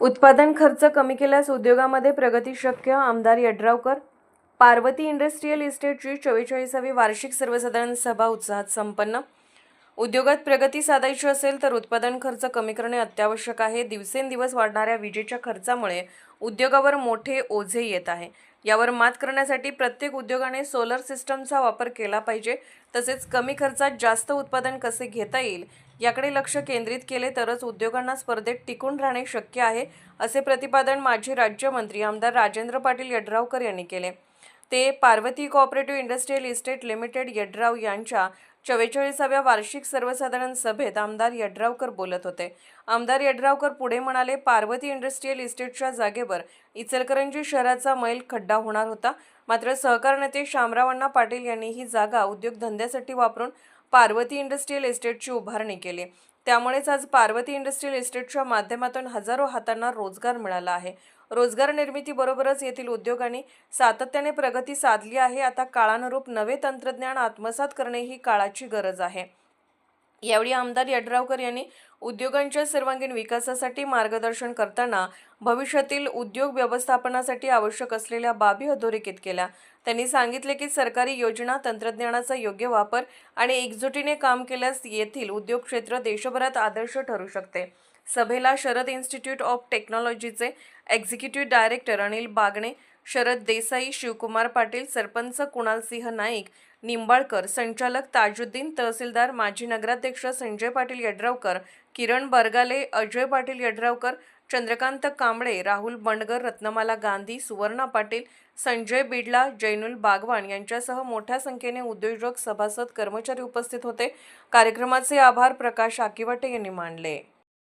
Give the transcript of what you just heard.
उत्पादन खर्च कमी केल्यास उद्योगामध्ये प्रगती शक्य आमदार यड्रावकर. पार्वती इंडस्ट्रीयल इस्टेटची चव्वेचाळीसावी वार्षिक सर्वसाधारण सभा उत्साहात संपन्न. उद्योगात प्रगती साधायची असेल तर उत्पादन खर्च कमी करणे अत्यावश्यक आहे. दिवसेंदिवस वाढणाऱ्या विजेच्या खर्चामुळे उद्योगावर मोठे ओझे येत आहे. यावर मात करण्यासाठी प्रत्येक उद्योगाने सोलर सिस्टमचा वापर केला पाहिजे. तसेच कमी खर्चात जास्त उत्पादन कसे घेता येईल याकडे लक्ष केंद्रित केले तरच उद्योगांना स्पर्धेत टिकून राहणे शक्य आहे असे प्रतिपादन माजी राज्यमंत्री आमदार राजेंद्र पाटील यड्रावकर यांनी केले. ते Parvati cooperative industrial estate limited Yadrav यांच्या चव्वेचाळीसाव्या वार्षिक सर्वसाधारण सभेत आमदार यड्रावकर बोलत होते. आमदार यड्रावकर पुढे म्हणाले पार्वती इंडस्ट्रीयल इस्टेटच्या जागेवर इचलकरंजी शहराचा मैल खड्डा होणार होता. मात्र सहकार नेते शामरावांना पाटील यांनी ही जागा उद्योगधंद्यासाठी वापरून पार्वती इंडस्ट्रीयल इस्टेटची उभारणी केली. त्यामुळेच आज पार्वती इंडस्ट्रीयल इस्टेटच्या माध्यमातून हजारो हातांना रोजगार मिळाला आहे. रोजगार निर्मितीबरोबरच येथील उद्योगांनी सातत्याने प्रगती साधली आहे. आता काळानुरूप नवे तंत्रज्ञान आत्मसात करणे ही काळाची गरज आहे. यावेळी आमदार यड्रावकर यांनी उद्योगांच्या सर्वांगीण विकासासाठी मार्गदर्शन करताना भविष्यातील उद्योग व्यवस्थापनासाठी आवश्यक असलेल्या बाबी अधोरेखित केल्या. त्यांनी सांगितले की सरकारी योजना तंत्रज्ञानाचा योग्य वापर आणि एकजुटीने काम केल्यास येथील उद्योग क्षेत्र देशभरात आदर्श ठरू शकते. सभेला शरद इन्स्टिट्यूट ऑफ टेक्नॉलॉजीचे एक्झिक्युटिव्ह डायरेक्टर अनिल बागणे शरद देसाई शिवकुमार पाटील सरपंच कुणालसिंह नाईक निंबाळकर संचालक ताजुद्दीन तहसीलदार माजी नगराध्यक्ष संजय पाटील यड्रावकर किरण बरगाले अजय पाटील यड्रावकर चंद्रकांत कांबळे राहुल बंडगर रत्नमाला गांधी सुवर्णा पाटील संजय बिडला जैनुल बागवान यांच्यासह मोठ्या संख्येने उद्योजक सभासद कर्मचारी उपस्थित होते. कार्यक्रमाचे आभार प्रकाश आकिवाटे यांनी मानले.